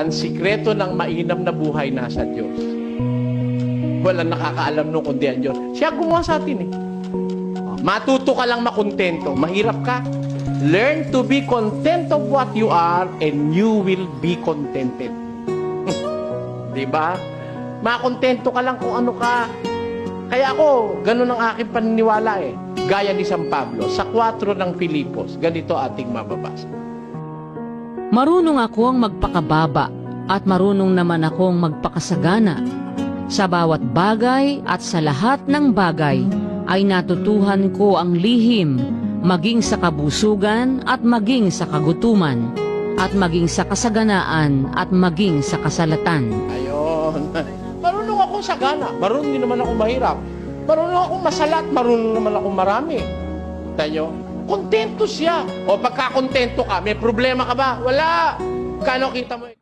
ang sikreto ng mainam na buhay nasa Diyos. Walang nakakaalam nung kundi ang Diyos. Siya gumawa sa atin eh. Matuto ka lang makontento. Mahirap ka. Learn to be content of what you are and you will be contented. Di ba? Makontento ka lang kung ano ka. Kaya ako, ganun ang aking paniniwala eh. Gaya ni San Pablo, sa 4 ng Filipos, ganito ating mababasa. Marunong akong magpakababa at marunong naman akong magpakasagana. Sa bawat bagay at sa lahat ng bagay ay natutuhan ko ang lihim, maging sa kabusugan at maging sa kagutuman, at maging sa kasaganaan at maging sa kasalatan. Ayun. Marunong akong sagana. Marunong din naman ako mahirap. Marunong akong masalat. Marunong naman ako marami. Tayo. Kontento siya. O pagka kontento ka, may problema ka ba? Wala. Kano kita mo?